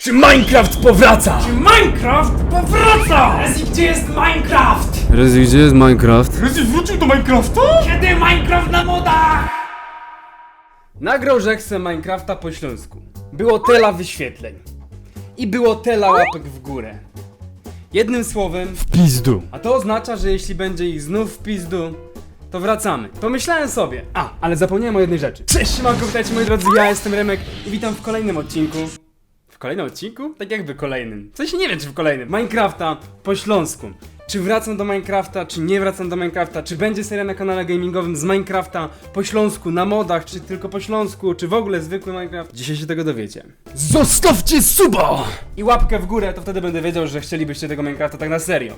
Czy Minecraft powraca? Czy Minecraft powraca! Rezi, gdzie jest Minecraft? Rezi, gdzie jest Minecraft? Rezi wrócił do Minecrafta? Kiedy Minecraft na modach? Nagrał, że chce Minecrafta po śląsku. Było tela wyświetleń. I było tela łapek w górę. Jednym słowem, w pizdu. A to oznacza, że jeśli będzie ich znów w pizdu, to wracamy. Pomyślałem sobie, a, ale zapomniałem o jednej rzeczy. Cześć, siemanko, witajcie moi drodzy, ja jestem Remek i witam w kolejnym odcinku. Kolejnym odcinku? Tak jakby kolejnym. W sensie nie wiem, czy w kolejnym. Minecrafta po śląsku. Czy wracam do Minecrafta, czy nie wracam do Minecrafta? Czy będzie seria na kanale gamingowym z Minecrafta po śląsku, na modach, czy tylko po śląsku, czy w ogóle zwykły Minecraft? Dzisiaj się tego dowiecie. Zostawcie suba! I łapkę w górę, to wtedy będę wiedział, że chcielibyście tego Minecrafta tak na serio.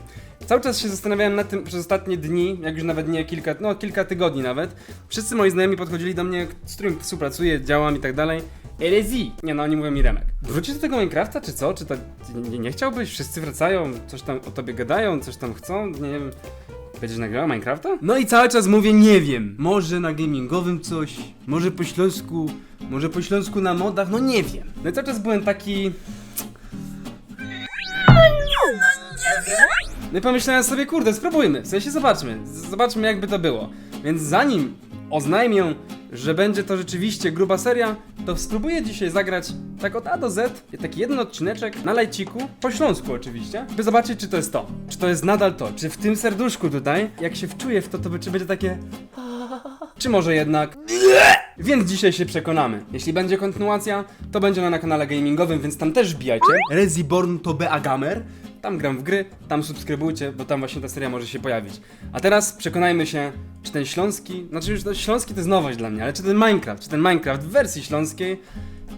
Cały czas się zastanawiałem nad tym przez ostatnie dni, jak już nawet nie kilka, no kilka tygodni nawet. Wszyscy moi znajomi podchodzili do mnie, z którym współpracuję, działam i tak dalej. Elezi! Nie no, oni mówią mi Remek. Wrócisz do tego Minecrafta, czy co? Czy to nie, nie chciałbyś? Wszyscy wracają, coś tam o tobie gadają, coś tam chcą, nie wiem. Będziesz nagrywał Minecrafta? No i cały czas mówię, nie wiem. Może na gamingowym coś, może po śląsku, może po śląsku na modach, no nie wiem. No i cały czas byłem taki... No i pomyślałem sobie, kurde, spróbujmy, w sensie zobaczmy, z- zobaczmy jakby to było. Więc zanim oznajmię, że będzie to rzeczywiście gruba seria, to spróbuję dzisiaj zagrać tak od A do Z, taki jeden odcineczek na lajciku, po śląsku oczywiście, by zobaczyć czy to jest to, czy to jest nadal to, czy w tym serduszku tutaj, jak się wczuję w to, to czy będzie takie... Czy może jednak... Więc dzisiaj się przekonamy. Jeśli będzie kontynuacja, to będzie ona na kanale gamingowym, więc tam też wbijajcie. Reziborn to BA Gamer. Tam gram w gry, tam subskrybujcie, bo tam właśnie ta seria może się pojawić. A teraz przekonajmy się, czy ten śląski, znaczy już to śląski to jest nowość dla mnie, ale czy ten Minecraft, czy ten Minecraft w wersji śląskiej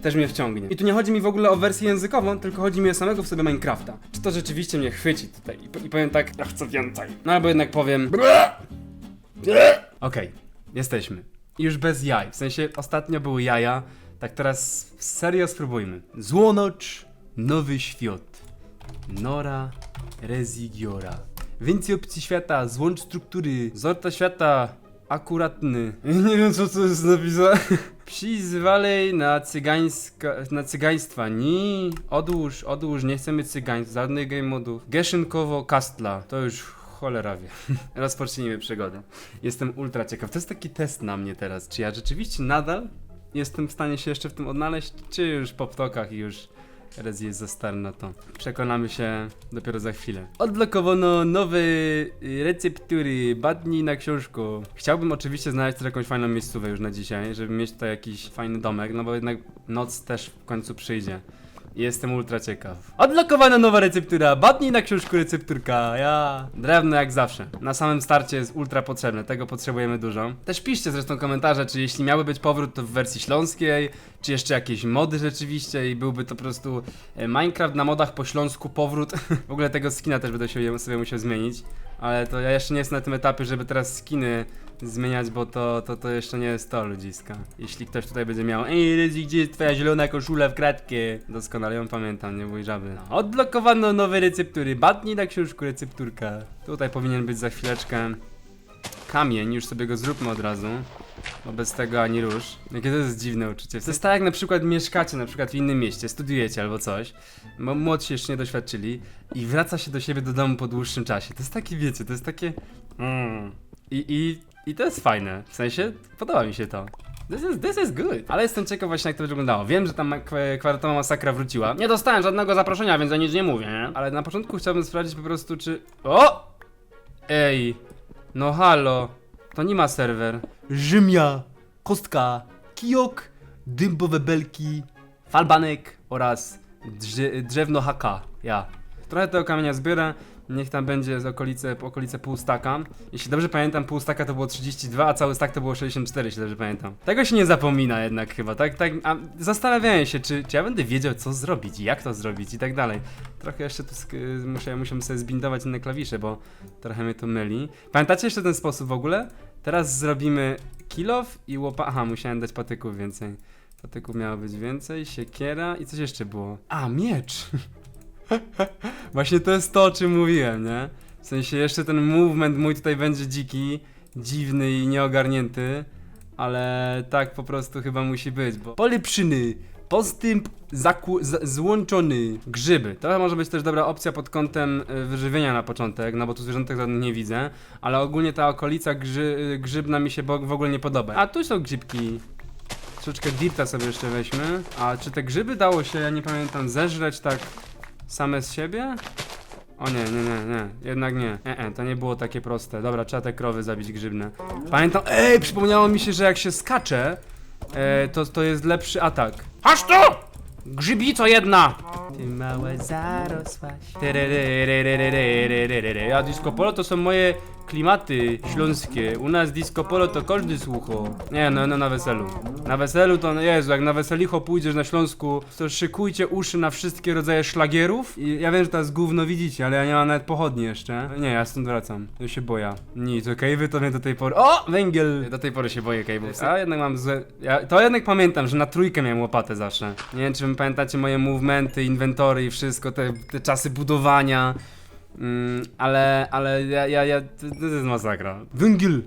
też mnie wciągnie. I tu nie chodzi mi w ogóle o wersję językową, tylko chodzi mi o samego w sobie Minecrafta. Czy to rzeczywiście mnie chwyci tutaj i, i powiem tak, ja chcę więcej. No albo jednak powiem... Okej, jesteśmy. I już bez jaj. W sensie ostatnio były jaja, tak teraz serio spróbujmy. Złonocz, nowy świat. Nora, rezigiora. Więcej opcji świata, złącz struktury, zorta świata, akuratny. Nie wiem co to jest napisane. Przyzwalej na cygańska, na cygaństwa. Nie, odłóż, odłóż, nie chcemy cygaństw, żadnych game modów. Geszynkowo Kastla, to już cholera wie. Rozpocznijmy przygodę. Jestem ultra ciekaw. To jest taki test na mnie teraz. Czy ja rzeczywiście nadal jestem w stanie się jeszcze w tym odnaleźć, czy już po ptokach i już Rez jest za stary na to. Przekonamy się dopiero za chwilę. Odblokowano nowe receptury, badnij na książku. Chciałbym oczywiście znaleźć też jakąś fajną miejscówę już na dzisiaj, żeby mieć tutaj jakiś fajny domek, no bo jednak noc też w końcu przyjdzie. Jestem ultra ciekaw. Odblokowana nowa receptura. Badnij na książku recepturka. Ja. Drewno jak zawsze. Na samym starcie jest ultra potrzebne. Tego potrzebujemy dużo. Też piszcie zresztą komentarze, czy jeśli miały być powrót, to w wersji śląskiej, czy jeszcze jakieś mody rzeczywiście i byłby to po prostu e, Minecraft na modach po śląsku powrót. w ogóle tego skina też będę sobie musiał zmienić. Ale to ja jeszcze nie jestem na tym etapie, żeby teraz skiny zmieniać, bo to, to, to jeszcze nie jest to ludziska. Jeśli ktoś tutaj będzie miał Ej Ryzi, gdzie jest twoja zielona koszula w kratkę? Doskonale ją pamiętam, nie bój żaby. No. Odblokowano nowe receptury, badnij na książku recepturka. Tutaj powinien być za chwileczkę kamień, już sobie go zróbmy od razu. Bo bez tego ani rusz. Jakie to jest dziwne uczucie. To jest tak jak na przykład mieszkacie na przykład w innym mieście, studiujecie albo coś, bo młodsi jeszcze nie doświadczyli i wraca się do siebie do domu po dłuższym czasie. To jest takie, wiecie, to jest takie... Mm. I, i, I to jest fajne. W sensie, podoba mi się to. This is, this is good. Ale jestem ciekaw właśnie jak to wyglądało. Wiem, że tam kwadratowa masakra wróciła. Nie dostałem żadnego zaproszenia, więc ja nic nie mówię, nie? Ale na początku chciałbym sprawdzić po prostu, czy... O! Ej! No halo! To nie ma serwer. Rzymia, kostka, kijok, dymbowe belki, falbanek oraz drze drzewno haka. Ja. Trochę tego kamienia zbiorę. Niech tam będzie z okolice, okolice pół staka. Jeśli dobrze pamiętam, pół staka to było 32, a cały stak to było 64, jeśli dobrze pamiętam. Tego się nie zapomina jednak chyba, tak? tak a zastanawiałem się, czy, czy ja będę wiedział, co zrobić, jak to zrobić i tak dalej. Trochę jeszcze tu muszę, muszę sobie zbindować inne klawisze, bo trochę mnie to myli. Pamiętacie jeszcze ten sposób w ogóle? Teraz zrobimy kill off i łopa... Aha, musiałem dać patyków więcej. Patyków miało być więcej, siekiera i coś jeszcze było. A, miecz! Właśnie to jest to, o czym mówiłem, nie? W sensie jeszcze ten movement mój tutaj będzie dziki, dziwny i nieogarnięty, ale tak po prostu chyba musi być, bo... Polepszyny! Poza tym złączony grzyby. To może być też dobra opcja pod kątem e, wyżywienia na początek, no bo tu zwierzątek żadnych nie widzę, ale ogólnie ta okolica grzy e, grzybna mi się w ogóle nie podoba. A tu są grzybki. Troszeczkę dirta sobie jeszcze weźmy. A czy te grzyby dało się, ja nie pamiętam, zeżreć tak same z siebie? O nie, nie, nie, nie, jednak nie. E, e, to nie było takie proste. Dobra, trzeba te krowy zabić grzybne. Pamiętam, ej, przypomniało mi się, że jak się skacze, E, to, to jest lepszy atak. Aż tu! Grzybico jedna! Ty małe zarosłaś. Ja disco polo to są moje klimaty śląskie. U nas disco polo to każdy słucho. Nie, no, no na weselu. Na weselu to, no Jezu, jak na weselicho pójdziesz na Śląsku, to szykujcie uszy na wszystkie rodzaje szlagierów. I ja wiem, że teraz gówno widzicie, ale ja nie mam nawet pochodni jeszcze. Nie, ja stąd wracam. Ja się boję. Nic, okej, okay, wy to mnie do tej pory... O! Węgiel! Do tej pory się boję kejbów. A jednak mam złe... Ja, to jednak pamiętam, że na trójkę miałem łopatę zawsze. Nie wiem, czy pamiętacie moje movementy, inwentory i wszystko, te, te czasy budowania. Mm, ale, ale ja, ja, ja, to, to jest masakra. Węgiel!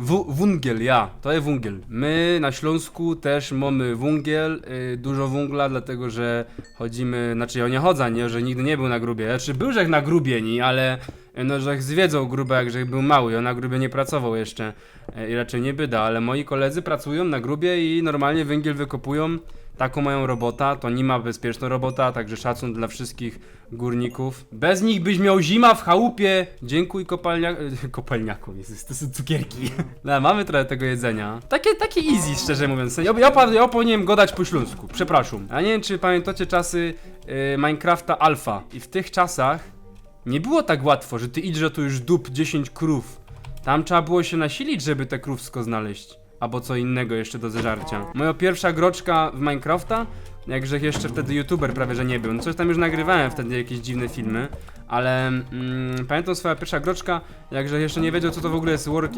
W, wungiel, ja, to jest wungiel. My na Śląsku też mamy wungiel, y, dużo wungla, dlatego że chodzimy, znaczy ja nie chodzę, nie, że nigdy nie był na grubie. Znaczy był żech na grubieni, ale y, no żech zwiedzał grube, jak żech był mały, on na grubie nie pracował jeszcze y, i raczej nie byda, ale moi koledzy pracują na grubie i normalnie węgiel wykopują. Taką mają robota, to nie ma bezpieczna robota, także szacun dla wszystkich górników. Bez nich byś miał zima w chałupie. Dziękuj kopalnia... kopalniaku, to są cukierki. No, mamy trochę tego jedzenia. Takie, takie easy, szczerze mówiąc. Ja, ja, ja powinienem godać po śląsku, przepraszam. A nie wiem, czy pamiętacie czasy yy, Minecrafta Alpha. I w tych czasach nie było tak łatwo, że ty idź, że tu już dup 10 krów. Tam trzeba było się nasilić, żeby te krówsko znaleźć. Albo co innego jeszcze do zeżarcia. Moja pierwsza groczka w Minecrafta, jakże jeszcze wtedy youtuber prawie że nie był. No coś tam już nagrywałem wtedy jakieś dziwne filmy, ale mm, pamiętam swoja pierwsza groczka, jakże jeszcze nie wiedział co to w ogóle jest work,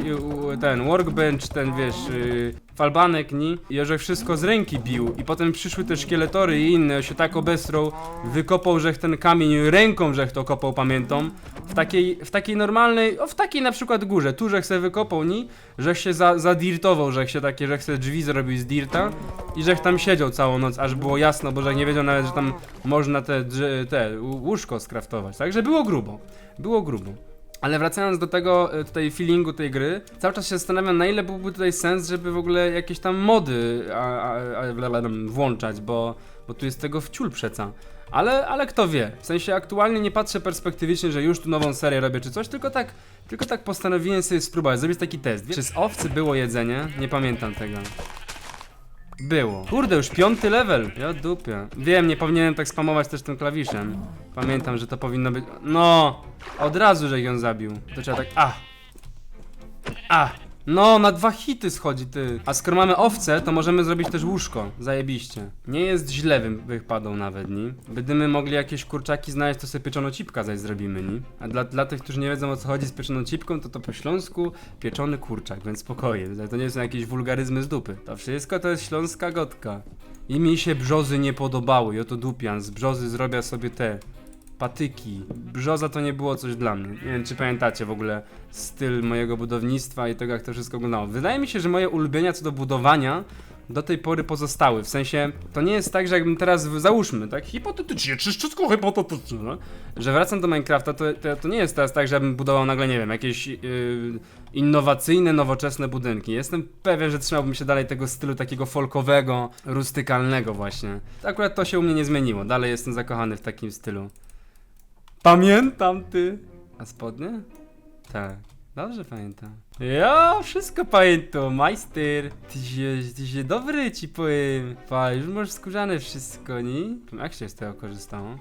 ten workbench, ten wiesz, yy, falbanek, ni? I że wszystko z ręki bił i potem przyszły te szkieletory i inne, się tak obestrął, wykopał żech ten kamień ręką, żech to kopał, pamiętam. W takiej, w takiej normalnej, o w takiej na przykład górze, tu żech se wykopał, ni? Żech się za, zadirtował, żech się takie, żech se drzwi zrobił z dirta i żech tam siedział całą noc, aż było jasno, bo żech nie wiedział nawet, że tam można te, te łó- łóżko skraftować. Także było grubo, było grubo. Ale wracając do tego e, tutaj feelingu tej gry, cały czas się zastanawiam, na ile byłby tutaj sens, żeby w ogóle jakieś tam mody a, a, a, włączać, bo, bo tu jest tego wciul przeca. Ale, ale kto wie, w sensie aktualnie nie patrzę perspektywicznie, że już tu nową serię robię czy coś, tylko tak, tylko tak postanowiłem sobie spróbować, zrobić taki test. Czy z owcy było jedzenie? Nie pamiętam tego. Było. Kurde, już piąty level. Ja dupie. Wiem, nie powinienem tak spamować też tym klawiszem. Pamiętam, że to powinno być. No! Od razu, że ją zabił. To trzeba tak. A! A! No, na dwa hity schodzi ty. A skoro mamy owce, to możemy zrobić też łóżko. Zajebiście. Nie jest źle wy nawet, ni. Gdybyśmy mogli jakieś kurczaki znaleźć, to sobie pieczono cipka zaś zrobimy, ni. A dla, dla tych, którzy nie wiedzą o co chodzi z pieczoną cipką, to to po śląsku pieczony kurczak, więc spokojnie. To nie są jakieś wulgaryzmy z dupy. To wszystko to jest śląska gotka. I mi się brzozy nie podobały, i oto dupian. Z brzozy zrobię sobie te patyki. Brzoza to nie było coś dla mnie. Nie wiem, czy pamiętacie w ogóle styl mojego budownictwa i tego, jak to wszystko wyglądało. Wydaje mi się, że moje ulubienia co do budowania do tej pory pozostały. W sensie, to nie jest tak, że jakbym teraz, załóżmy, tak, hipotetycznie, czy wszystko hipotetycznie, no? że wracam do Minecrafta, to, to, to nie jest teraz tak, żebym budował nagle, nie wiem, jakieś yy, innowacyjne, nowoczesne budynki. Jestem pewien, że trzymałbym się dalej tego stylu takiego folkowego, rustykalnego właśnie. Akurat to się u mnie nie zmieniło, dalej jestem zakochany w takim stylu. Pamiętam ty. A spodnie? Tak. Dobrze pamiętam. Ja wszystko pamiętam, majster. Ty się, ty się dobry ci powiem. Pa, już masz skórzane wszystko, nie? Jak się z tego korzystało?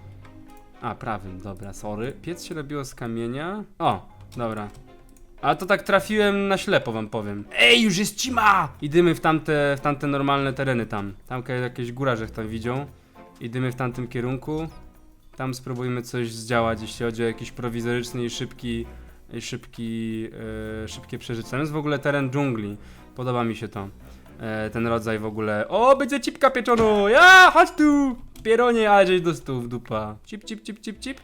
A, prawym, dobra, sorry. Piec się robiło z kamienia. O, dobra. A to tak trafiłem na ślepo, wam powiem. Ej, już jest cima! Idymy w tamte, w tamte normalne tereny tam. Tam jakieś górarze tam widzią. Idymy w tamtym kierunku. Tam spróbujmy coś zdziałać, jeśli chodzi o jakiś prowizoryczny i szybki, i szybki, e, szybkie przeżycie. Tam jest w ogóle teren dżungli. Podoba mi się to. E, ten rodzaj w ogóle. O, będzie cipka pieczono! Ja, chodź tu! Pieronie, ale żeś dostał w dupa. Cip, cip, cip, cip, cip.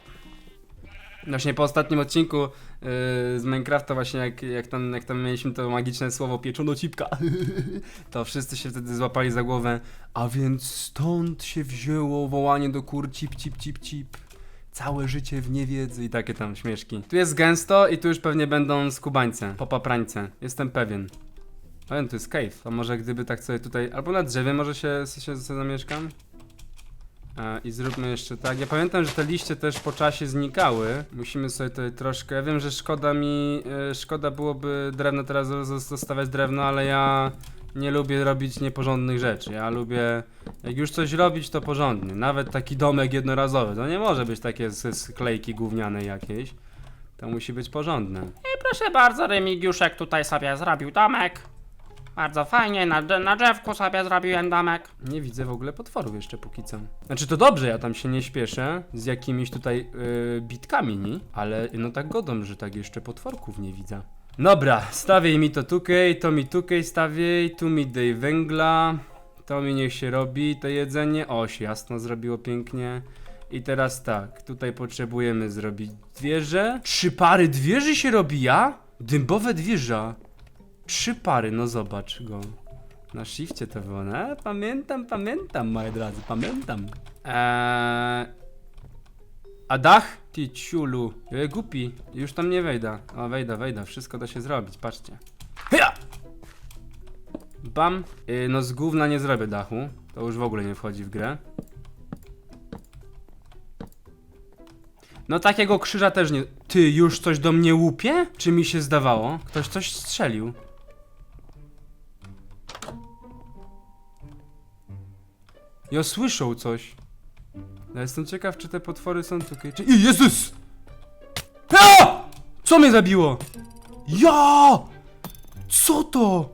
Właśnie po ostatnim odcinku z Minecrafta właśnie jak, jak, tam, jak tam mieliśmy to magiczne słowo pieczonocipka, to wszyscy się wtedy złapali za głowę, a więc stąd się wzięło wołanie do kur cip cip cip cip. Całe życie w niewiedzy i takie tam śmieszki. Tu jest gęsto i tu już pewnie będą skubańce, popaprańce. Jestem pewien. Powiem, tu jest cave. To może gdyby tak sobie tutaj, albo na drzewie może się, się, się zamieszkam? E, I zróbmy jeszcze tak. Ja pamiętam, że te liście też po czasie znikały. Musimy sobie tutaj troszkę. Ja wiem, że szkoda mi. E, szkoda byłoby drewno teraz zo- zostawiać drewno, ale ja nie lubię robić nieporządnych rzeczy. Ja lubię. Jak już coś robić, to porządnie. Nawet taki domek jednorazowy. To nie może być takie z, z klejki gównianej jakiejś. To musi być porządne. I proszę bardzo, Remigiuszek tutaj sobie zrobił domek. Bardzo fajnie, na, na drzewku sobie zrobiłem domek. Nie widzę w ogóle potworów jeszcze póki co. Znaczy to dobrze, ja tam się nie śpieszę z jakimiś tutaj yy, bitkami, nie? Ale no tak godą, że tak jeszcze potworków nie widzę. Dobra, stawiej mi to tukej, to mi tukej stawiej, tu mi dej węgla, to mi niech się robi, to jedzenie, o się jasno zrobiło pięknie. I teraz tak, tutaj potrzebujemy zrobić dwierze. Trzy pary dwierzy się robi, ja? Dębowe dwierza. Trzy pary, no zobacz go. Na shifcie to było, no? Pamiętam, pamiętam, moi drodzy, pamiętam. Eee... A dach? Ty ciulu. E, głupi. Już tam nie wejdę. O, wejdę, wejdę. Wszystko da się zrobić, patrzcie. Hyja! Bam. Yy, no z gówna nie zrobię dachu. To już w ogóle nie wchodzi w grę. No takiego krzyża też nie... Ty, już coś do mnie łupie? Czy mi się zdawało? Ktoś coś strzelił. Ja słyszą coś. Ja jestem ciekaw, czy te potwory są tutaj. Czy... I Jezus! A! Co mnie zabiło? Ja! Co to?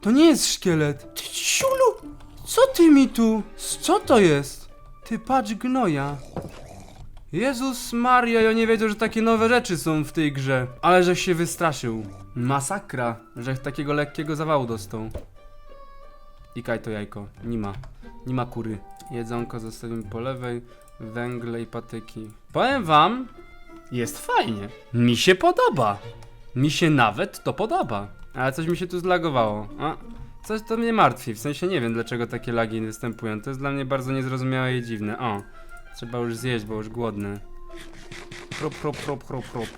To nie jest szkielet. Ty siulu! Co ty mi tu? Co to jest? Ty patrz gnoja. Jezus Maria, ja nie wiedział, że takie nowe rzeczy są w tej grze. Ale że się wystraszył. Masakra, że takiego lekkiego zawału dostał. I kaj to jajko. Nie ma. Nie ma kury. Jedzonko zostawimy po lewej, węgle i patyki. Powiem wam, jest fajnie. Mi się podoba. Mi się nawet to podoba. Ale coś mi się tu zlagowało. A, coś to mnie martwi. W sensie nie wiem, dlaczego takie lagi występują. To jest dla mnie bardzo niezrozumiałe i dziwne. O, trzeba już zjeść, bo już głodny. Prop, prop, prop, prop, prop.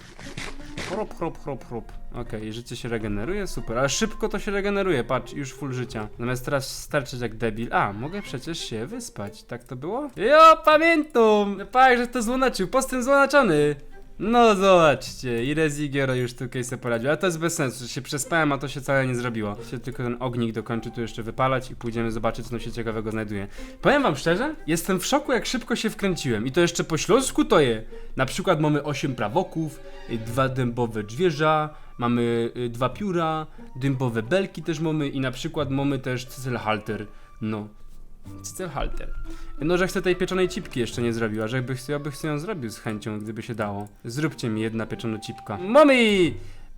Prop, prop, prop, prop. Okej, życie się regeneruje, super. Ale szybko to się regeneruje, patrz, już full życia. Zamiast teraz starczyć jak debil. A, mogę przecież się wyspać. Tak to było? Jo, pamiętam! Pak, że to złonaczył, postęp złonaczony. No zobaczcie, i Rezigiero już tutaj sobie poradził, ale to jest bez sensu, że się przespałem, a to się wcale nie zrobiło. Się tylko ten ognik dokończy tu jeszcze wypalać i pójdziemy zobaczyć, co tam się ciekawego znajduje. Powiem wam szczerze, jestem w szoku, jak szybko się wkręciłem. I to jeszcze po śląsku to je. Na przykład mamy 8 prawoków, y, dwa dębowe drzwierza, mamy y, dwa pióra, dębowe belki też mamy i na przykład mamy też cycelhalter. No, cycelhalter. No, że chcę tej pieczonej cipki jeszcze nie zrobił, a żeby ja bych ją zrobił z chęcią, gdyby się dało. Zróbcie mi jedna pieczona cipka. Mamy!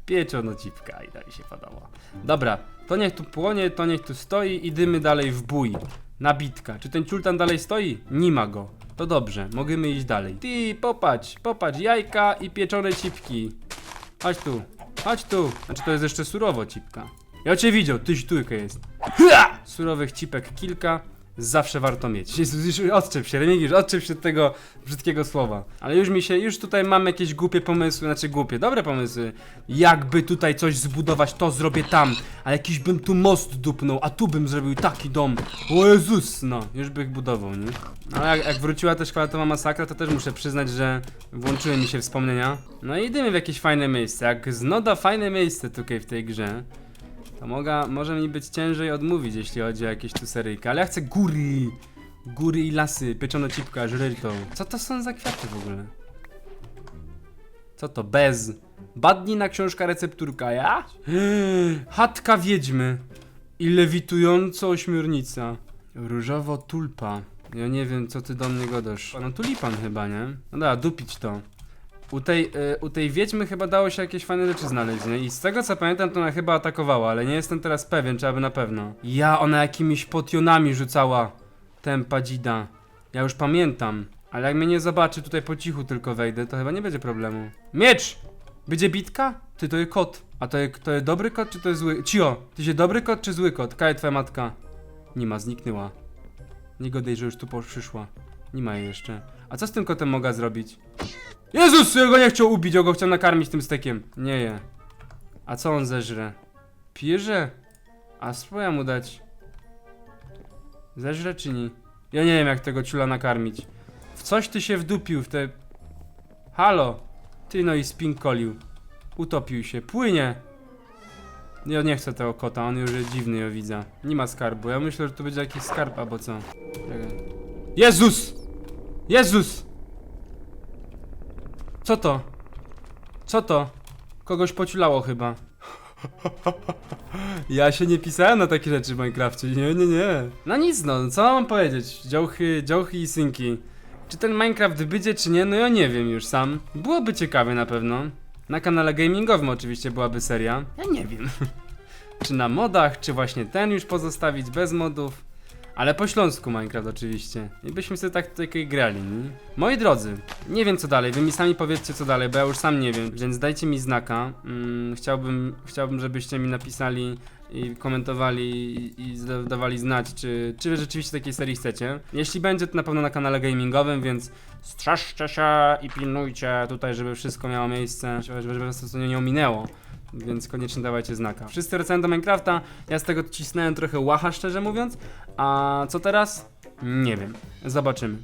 Pieczono cipka i mi się podoba. Dobra, to niech tu płonie, to niech tu stoi i dymy dalej w bój. Nabitka. Czy ten ciultan dalej stoi? Nie ma go. To dobrze, możemy iść dalej. Ty, popatrz, popatrz, jajka i pieczone cipki. Chodź tu, chodź tu. Znaczy to jest jeszcze surowo cipka. Ja cię widział, tyś trójkę jest. Surowych cipek kilka. Zawsze warto mieć. Jezus, już odczep się, Remigiusz, odczep się od tego brzydkiego słowa. Ale już mi się, już tutaj mam jakieś głupie pomysły, znaczy głupie, dobre pomysły. Jakby tutaj coś zbudować, to zrobię tam. A jakiś bym tu most dupnął, a tu bym zrobił taki dom. O Jezus, no, już bych budował, nie? Ale jak, jak wróciła też szkolatowa masakra, to też muszę przyznać, że włączyły mi się wspomnienia. No i idziemy w jakieś fajne miejsce. Jak znoda fajne miejsce tutaj w tej grze, to moga, może mi być ciężej odmówić, jeśli chodzi o jakieś tu seryjki. Ale ja chcę góry! Góry i lasy, pieczono cipka, żryrtą. Co to są za kwiaty w ogóle? Co to? Bez. Badnina książka recepturka, ja? Chatka wiedźmy. I lewitująca ośmiornica. Różowo tulpa. Ja nie wiem, co ty do mnie godasz. No tulipan chyba, nie? No da, dupić to. U tej, y, u tej wiedźmy chyba dało się jakieś fajne rzeczy znaleźć, nie? I z tego co pamiętam, to ona chyba atakowała, ale nie jestem teraz pewien, czy aby na pewno. Ja, ona jakimiś potionami rzucała. Tempa dzida. Ja już pamiętam. Ale jak mnie nie zobaczy, tutaj po cichu tylko wejdę, to chyba nie będzie problemu. Miecz! Będzie bitka? Ty to jest kot. A to jest, to jest dobry kot, czy to jest zły? Cio, ty się dobry kot, czy zły kot? Kaj twoja matka? Nie ma, zniknęła. Nie godaj, że już tu po- przyszła. Nie ma jej jeszcze. A co z tym kotem mogę zrobić? Jezus, ja go nie chciał ubić, ja go chciał nakarmić tym stekiem. Nie je. A co on zeżre? Pierze? A spróbuję mu dać. Zeżre czy nie? Ja nie wiem jak tego ciula nakarmić. W coś ty się wdupił, w te... Halo! Ty no i spinkolił. Utopił się. Płynie! Ja nie chcę tego kota, on już jest dziwny, ja widzę. Nie ma skarbu. Ja myślę, że tu będzie jakiś skarb albo co. Jezus! Jezus! Co to? Co to? Kogoś pociulało chyba. Ja się nie pisałem na takie rzeczy w Minecrafcie, nie, nie, nie. No nic no, co mam powiedzieć? Działchy, działchy i synki. Czy ten Minecraft będzie, czy nie? No ja nie wiem już sam. Byłoby ciekawie na pewno. Na kanale gamingowym oczywiście byłaby seria. Ja nie wiem. czy na modach, czy właśnie ten już pozostawić bez modów. Ale po śląsku Minecraft oczywiście. I byśmy sobie tak tutaj grali, nie? Moi drodzy, nie wiem co dalej, wy mi sami powiedzcie co dalej, bo ja już sam nie wiem, więc dajcie mi znaka. Mm, chciałbym, chciałbym, żebyście mi napisali i komentowali i, i dawali znać, czy, czy wy rzeczywiście takiej serii chcecie. Jeśli będzie, to na pewno na kanale gamingowym, więc strzeżcie się i pilnujcie tutaj, żeby wszystko miało miejsce, żeby, was to nie ominęło. Więc koniecznie dawajcie znaka. Wszyscy wracają do Minecrafta, ja z tego cisnąłem trochę łacha, szczerze mówiąc. A co teraz? Nie wiem. Zobaczymy.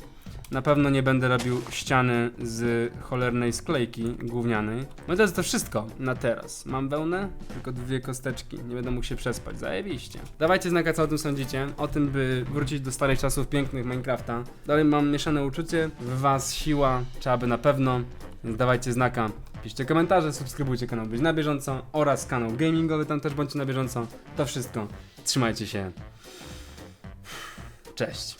Na pewno nie będę robił ściany z cholernej sklejki gównianej. No to jest to wszystko na teraz. Mam wełnę, tylko dwie kosteczki. Nie będę mógł się przespać. Zajebiście. Dawajcie znaka, co o tym sądzicie. O tym, by wrócić do starych czasów pięknych Minecrafta. Dalej mam mieszane uczucie. W was siła, trzeba by na pewno. Dawajcie znaka. Piszcie komentarze, subskrybujcie kanał Być na bieżąco oraz kanał gamingowy, tam też bądźcie na bieżąco. To wszystko. Trzymajcie się. Cześć.